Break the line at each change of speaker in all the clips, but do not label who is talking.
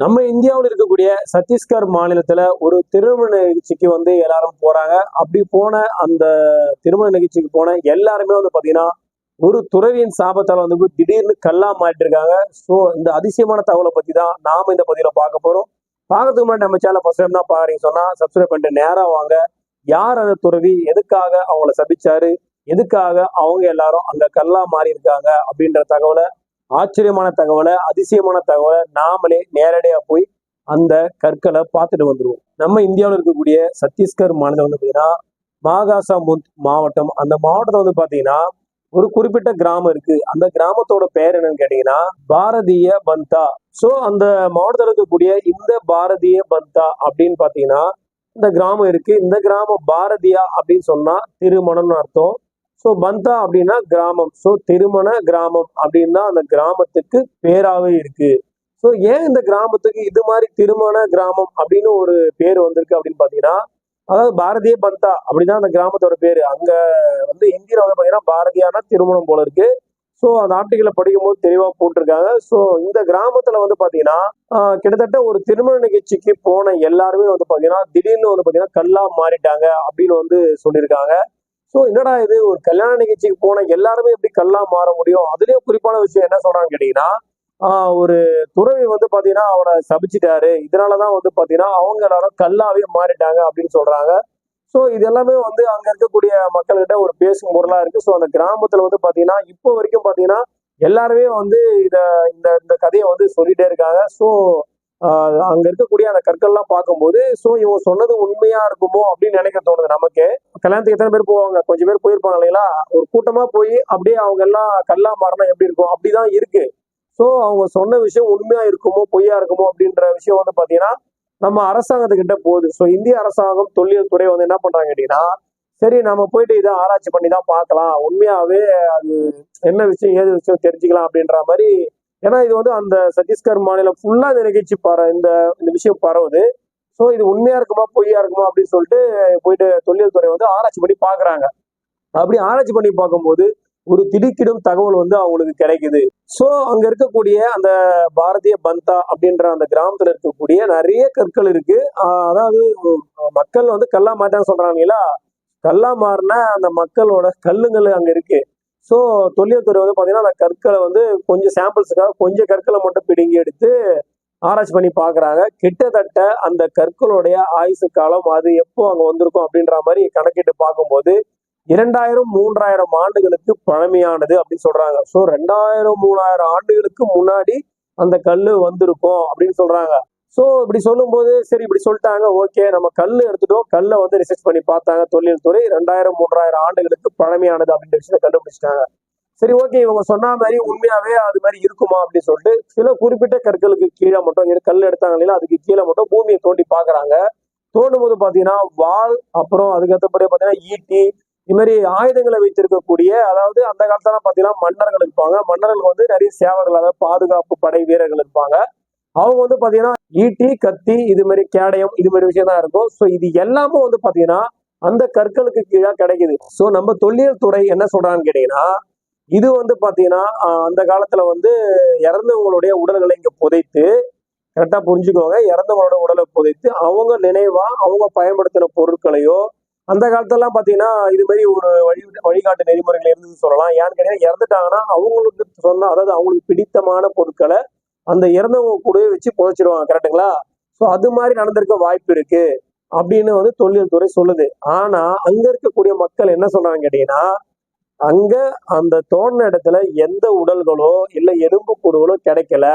நம்ம இந்தியாவில் இருக்கக்கூடிய சத்தீஸ்கர் மாநிலத்துல ஒரு திருமண நிகழ்ச்சிக்கு வந்து எல்லாரும் போறாங்க. அப்படி போன அந்த திருமண நிகழ்ச்சிக்கு போன எல்லாருமே வந்து பாத்தீங்கன்னா ஒரு துறவியின் சாபத்தால் வந்து திடீர்னு கல்லா மாறிட்டு இருக்காங்க. ஸோ இந்த அதிசயமான தகவலை பத்தி தான் நாம இந்த பதிவுல பார்க்க போறோம். பார்க்கறதுக்கு முன்னாடி நம்ம சேனல் ஃபர்ஸ்ட் டைம் தான் பாருங்க சொன்னா சப்ஸ்கிரைப் பண்ணிட்டு நேராக வாங்க. யார் அந்த துறவி? எதுக்காக அவங்கள சபிச்சாரு? எதுக்காக அவங்க எல்லாரும் அங்க கல்லா மாறி இருக்காங்க அப்படின்ற தகவலை ஆச்சரியமான தகவலை அதிசயமான தகவலை நாமளே நேரடியாக போய் அந்த கற்களை பார்த்துட்டு வந்துடுவோம் நம்ம இந்தியாவில் இருக்கக்கூடிய சத்தீஸ்கர் மாநிலம் வந்து பார்த்தீங்கன்னா மாகாசாமுந்த் மாவட்டம். அந்த மாவட்டத்தை வந்து பார்த்தீங்கன்னா ஒரு குறிப்பிட்ட கிராமம் இருக்கு. அந்த கிராமத்தோட பெயர் என்னன்னு கேட்டீங்கன்னா பாரதிய பந்தா. ஸோ அந்த மாவட்டத்தில் இருக்கக்கூடிய இந்த பாரதிய பந்தா அப்படின்னு பார்த்தீங்கன்னா இந்த கிராமம் இருக்கு. இந்த கிராமம் பாரதியா அப்படின்னு சொன்னா திருமணம்னு அர்த்தம். ஸோ பந்தா அப்படின்னா கிராமம். ஸோ திருமண கிராமம் அப்படின்னு தான் அந்த கிராமத்துக்கு பேராகவே இருக்கு. ஸோ ஏன் இந்த கிராமத்துக்கு இது மாதிரி திருமண கிராமம் அப்படின்னு ஒரு பேர் வந்திருக்கு அப்படின்னு பார்த்தீங்கன்னா அதாவது பாரதிய பந்தா அப்படிதான் அந்த கிராமத்தோட பேர். அங்கே வந்து ஹிந்தியில வந்து பார்த்தீங்கன்னா பாரதியான திருமணம் போல இருக்கு. ஸோ அந்த ஆர்டிகளை படிக்கும் போது போட்டிருக்காங்க. ஸோ இந்த கிராமத்தில் வந்து பார்த்தீங்கன்னா கிட்டத்தட்ட ஒரு திருமண நிகழ்ச்சிக்கு போன எல்லாருமே வந்து பார்த்தீங்கன்னா திடீர்னு வந்து பார்த்தீங்கன்னா கல்லா மாறிட்டாங்க அப்படின்னு வந்து சொல்லியிருக்காங்க. ஸோ என்னடா இது? ஒரு கல்யாண நிகழ்ச்சிக்கு போன எல்லாருமே எப்படி கல்லா மாற முடியும்? அதுலயும் குறிப்பான விஷயம் என்ன சொல்றாங்க கேட்டீங்கன்னா ஒரு துறவி வந்து பாத்தீங்கன்னா அவனை சபிச்சிட்டாரு. இதனாலதான் வந்து பாத்தீங்கன்னா அவங்க எல்லாரும் கல்லாவே மாறிட்டாங்க அப்படின்னு சொல்றாங்க. ஸோ இது எல்லாமே வந்து அங்க இருக்கக்கூடிய மக்கள்கிட்ட ஒரு பேசும் பொருளா இருக்கு. ஸோ அந்த கிராமத்துல வந்து பாத்தீங்கன்னா இப்போ வரைக்கும் பாத்தீங்கன்னா எல்லாருமே வந்து இத இந்த இந்த கதையை வந்து சொல்லிட்டே இருக்காங்க. ஸோ அங்க இருக்கக்கூடிய அந்த கற்கள்லாம் பார்க்கும்போது ஸோ இவங்க சொன்னது உண்மையா இருக்குமோ? அப்படின்னு நினைக்க தோணுது நமக்கு. கல்யாணத்துக்கு எத்தனை பேர் போவாங்க? கொஞ்சம் பேர் போயிருப்பாங்க இல்லைங்களா? ஒரு கூட்டமா போய் அப்படியே அவங்க எல்லாம் கல்லா மாறினா எப்படி இருக்கும்? அப்படிதான் இருக்கு. ஸோ அவங்க சொன்ன விஷயம் உண்மையா இருக்குமோ பொய்யா இருக்குமோ அப்படின்ற விஷயம் வந்து பாத்தீங்கன்னா நம்ம அரசாங்கத்துக்கிட்ட போகுது. ஸோ இந்திய அரசாங்கம் தொழில் துறை வந்து என்ன பண்றாங்க கேட்டீங்கன்னா சரி நம்ம போயிட்டு இதை ஆராய்ச்சி பண்ணி தான் பார்க்கலாம். உண்மையாவே அது என்ன விஷயம் ஏது விஷயம் தெரிஞ்சுக்கலாம் அப்படின்ற மாதிரி ஏன்னா இது வந்து அந்த சத்தீஸ்கர் மாநிலம் ஃபுல்லா இந்த நிகழ்ச்சி பர இந்த இந்த விஷயம் பரவுது. ஸோ இது உண்மையா இருக்குமா பொய்யா இருக்குமா அப்படின்னு சொல்லிட்டு போயிட்டு தொழில்துறை துறை வந்து ஆராய்ச்சி பண்ணி பாக்குறாங்க. அப்படி ஆராய்ச்சி பண்ணி பார்க்கும்போது ஒரு திடுக்கிடும் தகவல் வந்து அவங்களுக்கு கிடைக்குது. ஸோ அங்க இருக்கக்கூடிய அந்த பாரதிய பந்தா அப்படின்ற அந்த கிராமத்துல இருக்கக்கூடிய நிறைய கற்கள் இருக்கு. அதாவது மக்கள் வந்து கல்லா மாட்டான்னு சொல்றாங்களா கல்லா மாறினா அந்த மக்களோட கல்லுங்கள் அங்க இருக்கு. ஸோ தொல்லியத்துறை வந்து பார்த்தீங்கன்னா அந்த கற்களை வந்து கொஞ்சம் சாம்பிள்ஸுக்காக கொஞ்சம் கற்களை மட்டும் பிடுங்கி எடுத்து ஆராய்ச்சி பண்ணி பார்க்குறாங்க கிட்டத்தட்ட அந்த கற்களுடைய ஆயுசு காலம் அது எப்போ அங்கே வந்திருக்கும் அப்படின்ற மாதிரி கணக்கிட்டு பார்க்கும்போது இரண்டாயிரம் மூன்றாயிரம் ஆண்டுகளுக்கு பழமையானது அப்படின்னு சொல்றாங்க. ஸோ ரெண்டாயிரம் மூணாயிரம் ஆண்டுகளுக்கு முன்னாடி அந்த கல் வந்திருக்கும் அப்படின்னு சொல்றாங்க. ஸோ இப்படி சொல்லும்போது சரி இப்படி சொல்லிட்டாங்க ஓகே நம்ம கல் எடுத்துட்டோம். கல்லை வந்து ரிசர்ச் பண்ணி பார்த்தாங்க தொழில்துறை. ரெண்டாயிரம் மூன்றாயிரம் ஆண்டுகளுக்கு பழமையானது அப்படின்ற விஷயத்தை கண்டுபிடிச்சிட்டாங்க. சரி ஓகே இவங்க சொன்ன மாதிரி உண்மையாவே அது மாதிரி இருக்குமா அப்படின்னு சொல்லிட்டு சில குறிப்பிட்ட கற்களுக்கு கீழே மட்டும் கல் எடுத்தாங்க இல்லையா அதுக்கு கீழே மட்டும் பூமியை தோண்டி பாக்குறாங்க தோண்டும் போது பாத்தீங்கன்னா வாள் அப்புறம் அதுக்கடுத்தபடி பாத்தீங்கன்னா ஈட்டி இது மாதிரி ஆயுதங்களை வைத்திருக்கக்கூடிய அதாவது அந்த காலத்துல பாத்தீங்கன்னா மன்னர்கள் இருப்பாங்க. மன்னர்கள் வந்து நிறைய சேவர்கள் அதாவது பாதுகாப்பு படை வீரர்கள் இருப்பாங்க. அவங்க வந்து பாத்தீங்கன்னா ஈட்டி கத்தி இது மாதிரி கேடயம் இது மாதிரி விஷயம் தான் இருக்கும். ஸோ இது எல்லாமே வந்து பார்த்தீங்கன்னா அந்த கற்களுக்கு கீழே கிடைக்குது. ஸோ நம்ம தொல்லியல் துறை என்ன சொல்றான்னு கேட்டீங்கன்னா இது வந்து பார்த்தீங்கன்னா அந்த காலத்துல வந்து இறந்தவங்களுடைய உடல்களை இங்கே புதைத்து கரெக்டாக புரிஞ்சுக்கோங்க இறந்தவங்களோட உடலை புதைத்து அவங்க நினைவா அவங்க பயன்படுத்தின பொருட்களையோ அந்த காலத்துலலாம் பார்த்தீங்கன்னா இது மாதிரி ஒரு வழி வழிகாட்டு நெறிமுறைகள் இருந்ததுன்னு சொல்லலாம். ஏன்னு கேட்டீங்கன்னா இறந்துட்டாங்கன்னா அவங்களுக்கு சொன்ன அதாவது அவங்களுக்கு பிடித்தமான பொருட்களை அந்த இறந்தவங்க கூடவே வச்சு புதைச்சிருவாங்க கரெக்டுங்களா ஸோ அது மாதிரி நடந்திருக்க வாய்ப்பு இருக்கு அப்படின்னு வந்து தொழில் துறை சொல்லுது. ஆனா அங்க இருக்கக்கூடிய மக்கள் என்ன சொல்றாங்க கேட்டீங்கன்னா அங்க அந்த தோண்டின இடத்துல எந்த உடல்களோ இல்லை எலும்பு கூடுகளோ கிடைக்கல.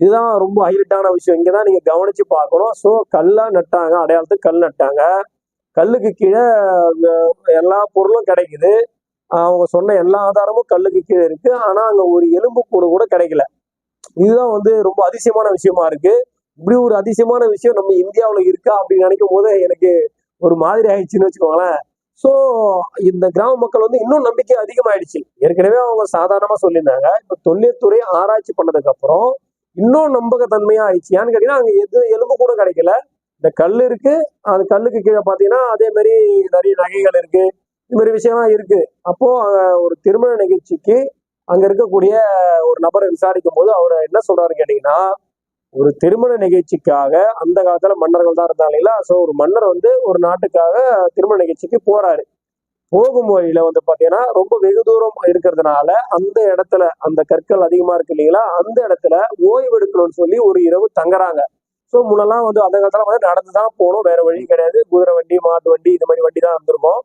இதுதான் ரொம்ப ஹைலைட்டான விஷயம். இங்கதான் நீங்க கவனிச்சு பார்க்கணும். ஸோ கல்லாக நட்டாங்க அடையாளத்துக்கு கல் நட்டாங்க. கல்லுக்கு கீழே எல்லா பொருளும் கிடைக்குது. அவங்க சொன்ன எல்லா ஆதாரமும் கல்லுக்கு கீழே இருக்கு. ஆனா அங்க ஒரு எலும்பு கூடு கூட கிடைக்கல. இதுதான் வந்து ரொம்ப அதிசயமான விஷயமா இருக்கு. இப்படி ஒரு அதிசயமான விஷயம் நம்ம இந்தியாவில் இருக்கா அப்படின்னு நினைக்கும் போது எனக்கு ஒரு மாதிரி ஆயிடுச்சுன்னு வச்சுக்கோங்களேன். ஸோ இந்த கிராம மக்கள் வந்து இன்னும் நம்பிக்கை அதிகமாயிடுச்சு. ஏற்கனவே அவங்க சாதாரணமா சொல்லியிருந்தாங்க. இப்போ தொழில்துறை ஆராய்ச்சி பண்ணதுக்கு அப்புறம் இன்னும் நம்பகத்தன்மையா ஆயிடுச்சு. ஏன்னு கேட்டீங்கன்னா அங்கே எது எலும்பு கூட கிடைக்கல. இந்த கல் இருக்கு. அந்த கல்லுக்கு கீழே பார்த்தீங்கன்னா அதே மாதிரி நிறைய நகைகள் இருக்கு. இது மாதிரி விஷயம்லாம் இருக்கு. அப்போ ஒரு திருமண நிகழ்ச்சிக்கு அங்க இருக்கக்கூடிய ஒரு நபரை விசாரிக்கும் போது அவர் என்ன சொல்றாரு கேட்டீங்கன்னா ஒரு திருமண நிகழ்ச்சிக்காக அந்த காலத்துல மன்னர்கள் தான் இருந்தாங்க இல்லைங்களா? ஸோ ஒரு மன்னர் வந்து ஒரு நாட்டுக்காக திருமண நிகழ்ச்சிக்கு போறாரு. போகும் வழியில வந்து பாத்தீங்கன்னா ரொம்ப வெகு தூரம் இருக்கிறதுனால அந்த இடத்துல அந்த கற்கள் அதிகமா இருக்கு இல்லைங்களா? அந்த இடத்துல ஓய்வு எடுக்கணும்னு சொல்லி ஒரு இரவு தங்குறாங்க. ஸோ முன்னெல்லாம் வந்து அந்த காலத்துல வந்து நடந்து தான் போகணும். வேற வழி கிடையாது. குதிரை வண்டி மாட்டு வண்டி இது மாதிரி வண்டி தான் இருந்திருக்கும்.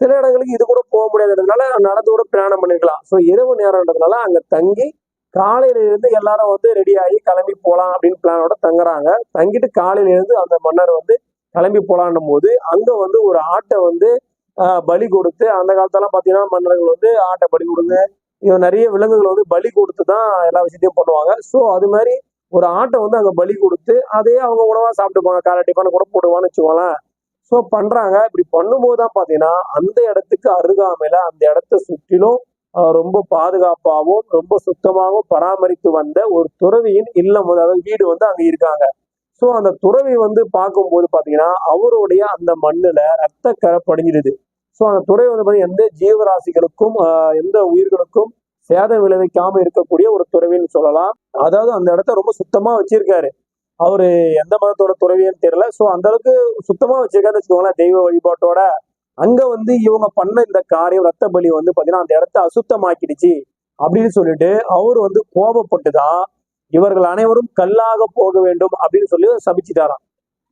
சில இடங்களுக்கு இது கூட போக முடியாதுன்றதுனால நடந்து கூட பிரயாணம் பண்ணிக்கலாம் ஸோ இரவு நேரம்ன்றதுனால அங்க தங்கி காலையில இருந்து எல்லாரும் வந்து ரெடி ஆகி கிளம்பி போகலாம் அப்படின்னு பிளானோட தங்குறாங்க. தங்கிட்டு காலையில இருந்து அந்த மன்னர் வந்து கிளம்பி போகலான்னும் போது அங்க வந்து ஒரு ஆட்டை வந்து ஆஹ், பலி கொடுத்து அந்த காலத்தெல்லாம் பாத்தீங்கன்னா மன்னர்கள் வந்து ஆட்டை பலி கொடுங்க. இவன் நிறைய விலங்குகள் வந்து பலி கொடுத்து தான் எல்லா விஷயத்தையும் பண்ணுவாங்க. ஸோ அது மாதிரி ஒரு ஆட்டை வந்து அங்க பலி கொடுத்து அதே அவங்க உணவா சாப்பிட்டுப்பாங்க காலை டிஃபன் கூட போடுவான்னு வச்சுக்கோங்களேன். ஸோ பண்றாங்க. இப்படி பண்ணும்போது தான் பாத்தீங்கன்னா அந்த இடத்துக்கு அருகாமையில அந்த இடத்த சுற்றிலும் ஆஹ், ரொம்ப பாதுகாப்பாகவும் ரொம்ப சுத்தமாகவும் பராமரித்து வந்த ஒரு துறவியின் இல்லம் வந்து அதாவது வீடு வந்து அங்க இருக்காங்க. ஸோ அந்த துறவி வந்து பார்க்கும்போது பாத்தீங்கன்னா அவருடைய அந்த மண்ணுல ரத்த கரை படிஞ்சிடுது. ஸோ அந்த துறை வந்து பாத்தீங்கன்னா எந்த ஜீவராசிகளுக்கும் ஆஹ், எந்த உயிர்களுக்கும் சேதம் விளைவிக்காம இருக்கக்கூடிய ஒரு துறவின்னு சொல்லலாம். அதாவது அந்த இடத்த ரொம்ப சுத்தமா வச்சிருக்காரு. அவரு எந்த மதத்தோட துறவின்னு தெரியல. ஸோ அந்த அளவுக்கு சுத்தமா வச்சிருக்காருன்னு வச்சுக்கோங்களேன் தெய்வ வழிபாட்டோட. அங்க வந்து இவங்க பண்ண இந்த காரியம் ரத்த பலி வந்து பாத்தீங்கன்னா அந்த இடத்த அசுத்தமாக்கிடுச்சு அப்படின்னு சொல்லிட்டு அவர் வந்து கோபப்பட்டுதான் இவர்கள் அனைவரும் கல்லாக போக வேண்டும் அப்படின்னு சொல்லி சபிச்சுட்டாராம்.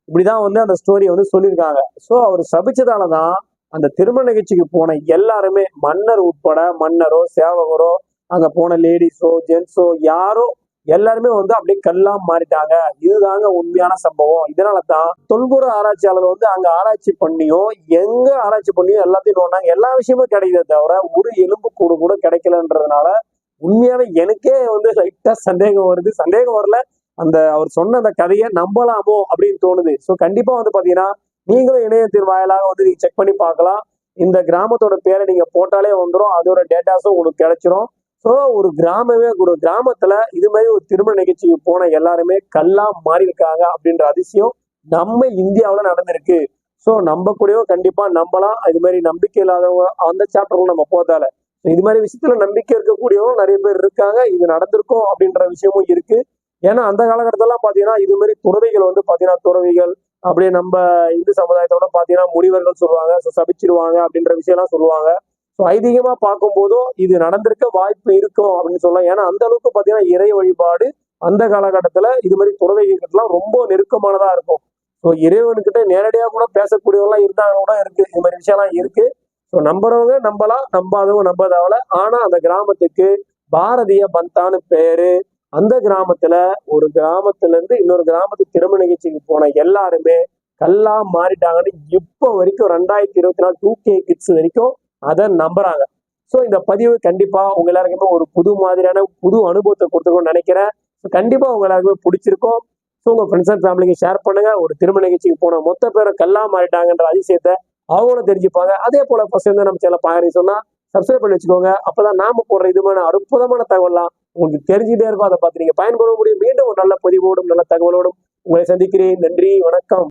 இப்படிதான் வந்து அந்த ஸ்டோரியை வந்து சொல்லியிருக்காங்க. ஸோ அவர் சபிச்சதால தான் அந்த திருமண நிகழ்ச்சிக்கு போன எல்லாருமே மன்னர் உட்பட மன்னரோ சேவகரோ அங்க போன லேடிஸோ ஜென்ஸோ யாரோ எல்லாருமே வந்து அப்படியே கல்லா மாறிட்டாங்க. இதுதாங்க உண்மையான சம்பவம். இதனால தான் தொல்புற ஆராய்ச்சியாளர் வந்து அங்க ஆராய்ச்சி பண்ணியும் எங்க ஆராய்ச்சி பண்ணியும் எல்லாத்தையும் நோண்டாங்க எல்லா விஷயமும் கிடைக்குதே தவிர ஒரு எலும்பு கூடு கூட கிடைக்கலன்றதுனால உண்மையாவே எனக்கே வந்து லைட்டா சந்தேகம் வருது. சந்தேகம் வரல. அந்த அவர் சொன்ன அந்த கதையை நம்பலாமோ அப்படின்னு தோணுது. ஸோ கண்டிப்பா வந்து பாத்தீங்கன்னா நீங்களும் இணையத்தின் வாயிலாக வந்து நீங்க செக் பண்ணி பார்க்கலாம். இந்த கிராமத்தோட பேரை நீங்க போட்டாலே வந்துடும் அதோட டேட்டாஸும் உங்களுக்கு கிடைச்சிரும். ஸோ ஒரு கிராமமே ஒரு கிராமத்துல இது மாதிரி ஒரு திருமண நிகழ்ச்சிக்கு போன எல்லாருமே கல்லா மாறி இருக்காங்க அப்படின்ற அதிசயம் நம்ம இந்தியாவுல நடந்திருக்கு. ஸோ நம்பக்கூடியவங்க கண்டிப்பா நம்பலாம் இது மாதிரி நம்பிக்கை இல்லாதவங்க அந்த சாப்டர்ல நம்ம போதால இது மாதிரி விஷயத்துல நம்பிக்கை இருக்கக்கூடியவங்க நிறைய பேர் இருக்காங்க. இது நடந்திருக்கும் அப்படின்ற விஷயமும் இருக்கு. ஏன்னா அந்த காலகட்டத்திலாம் பாத்தீங்கன்னா இது மாதிரி துறவிகள் வந்து பாத்தீங்கன்னா துறவிகள் அப்படியே நம்ம இந்து சமுதாயத்தோட பாத்தீங்கன்னா முனிவர்கள் சொல்லுவாங்க சபிச்சிருவாங்க அப்படின்ற விஷயம்லாம் சொல்லுவாங்க. ஸோ ஐதீகமாக பார்க்கும்போதும் இது நடந்திருக்க வாய்ப்பு இருக்கும் அப்படின்னு சொல்லலாம். ஏன்னா அந்த அளவுக்கு பார்த்தீங்கன்னா இறை வழிபாடு அந்த காலகட்டத்தில் இது மாதிரி துறவிகள்லாம் ரொம்ப நெருக்கமானதாக இருக்கும். ஸோ இறைவன்கிட்ட நேரடியாக கூட பேசக்கூடியவங்களாம் இருந்தாங்க கூட இருக்கு. இது மாதிரி விஷயம்லாம் இருக்கு. ஸோ நம்புறவங்க நம்பலாம் நம்பாதவங்க நம்பாதவள ஆனால் அந்த கிராமத்துக்கு பாரதிய பந்தான்னு பேரு. அந்த கிராமத்துல ஒரு கிராமத்துல இருந்து இன்னொரு கிராமத்துக்கு திருமண நிகழ்ச்சிக்கு போன எல்லாருமே கல்லா மாறிட்டாங்கன்னு இப்போ வரைக்கும் ரெண்டாயிரத்தி இருபத்தி நாலு டூ கே கிட்ஸ் வரைக்கும் அதை நம்புறாங்க. ஸோ இந்த பதிவு கண்டிப்பா உங்க எல்லாருக்குமே ஒரு புது மாதிரியான புது அனுபவத்தை கொடுத்துருக்கோம்னு நினைக்கிறேன். கண்டிப்பா உங்க எல்லாருக்குமே பிடிச்சிருக்கும். ஸோ உங்க ஃப்ரெண்ட்ஸ் அண்ட் ஃபேமிலிக்கு ஷேர் பண்ணுங்க. ஒரு திருமண நிகழ்ச்சிக்கு போன மொத்த பேரும் கல்லா மாறிட்டாங்கன்ற அதிசயத்தை அவங்களும் தெரிஞ்சுப்பாங்க. அதே போல ஃபர்ஸ்ட் வந்து நம்ம சேனல் பாக்குறீங்க சொன்னா சப்ஸ்கிரைப் பண்ணி வச்சுக்கோங்க. அப்பதான் நாம போடுற இதுமான அற்புதமான தகவல்லாம் உங்களுக்கு தெரிஞ்சுட்டே இருக்கும். அதை பார்த்து நீங்க பயன்பெற முடியும். மீண்டும் ஒரு நல்ல பதிவோடும் நல்ல தகவலோடும் உங்களை சந்திக்கிறேன். நன்றி வணக்கம்.